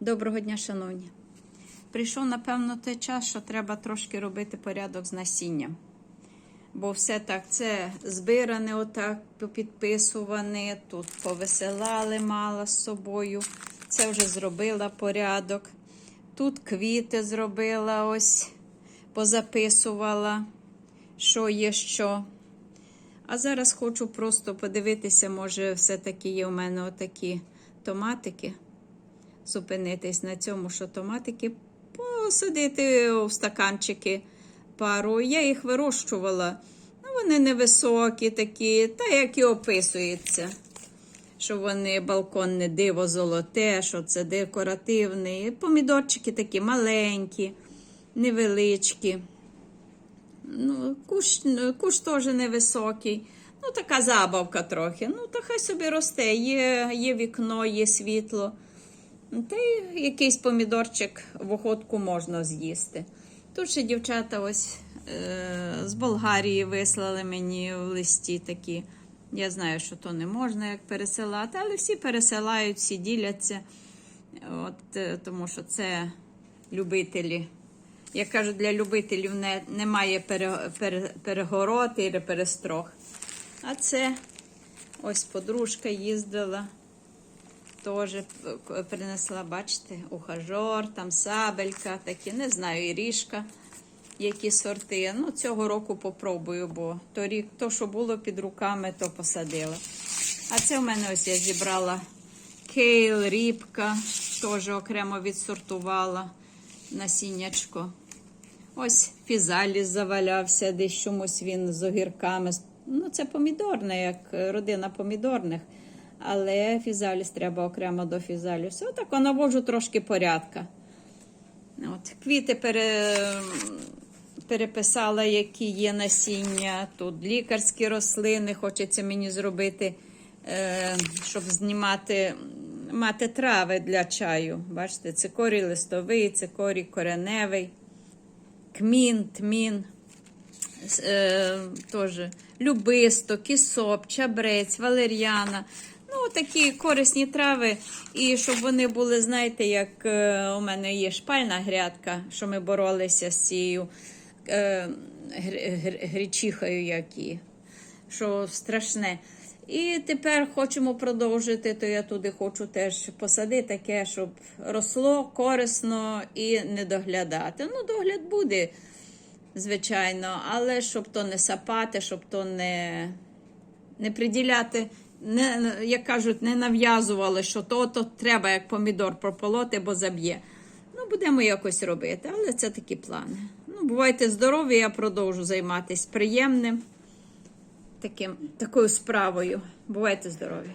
Доброго дня, шановні. Прийшов, напевно, той час, що треба трошки робити порядок з насінням. Бо все так, це збиране, отак, підписуване, тут повисилали мало з собою. Це вже зробила порядок. Тут квіти зробила, ось позаписувала, що є що. А зараз хочу просто подивитися, може, все-таки є у мене отакі томатики. Зупинитись на цьому, що томатики посадити в стаканчики пару. Я їх вирощувала. Ну, вони невисокі такі, та як і описується. Що вони балконне диво золоте, що це декоративний. Помідорчики такі маленькі, невеличкі. Ну, кущ, кущ теж невисокий. Ну, така забавка трохи. Ну, то хай собі росте. Є, є вікно, є світло. Та й якийсь помідорчик в охотку можна з'їсти. Тут ще дівчата ось е, з Болгарії вислали мені в листі такі. Я знаю, що то не можна як пересилати, але всі пересилають, всі діляться. От, е, тому що це любителі. Як кажуть, для любителів не, немає пере, пере, перегород і перестрог. А це ось подружка їздила, теж принесла, бачите, ухажор, там сабелька, такі, не знаю, і ріжка, які сорти. Ну, цього року попробую, бо торік то, що було під руками, то посадила. А це в мене ось я зібрала кейл, рібка, теж окремо відсортувала насіннячко. Ось фізаліс завалявся, десь чомусь він з огірками. Ну, це помідорне, як родина помідорних. Але фізаліс треба окремо до фізалісу. Отак наводжу трошки порядка. От, Квіти пере... переписала, які є насіння. Тут лікарські рослини. Хочеться мені зробити, е... щоб знімати, мати трави для чаю. Бачите, цикорій листовий, цикорій кореневий, кмін, тмін. Е, теж любисто, кісоп, чабрець, валер'яна. Такі корисні трави. І щоб вони були, знаєте, як е, у мене є шпальна грядка, що ми боролися з цією е, гр- гр- грічихою, які, що страшне. І тепер хочемо продовжити, то я туди хочу теж посадити таке, щоб росло корисно і не доглядати. Ну, догляд буде звичайно, але щоб то не сапати, щоб то не, не приділяти, не, як кажуть, не нав'язували, що то, то треба як помідор прополоти, бо заб'є. Ну, будемо якось робити, але це такі плани. Ну, бувайте здорові, я продовжу займатися приємним таким, такою справою. Бувайте здорові!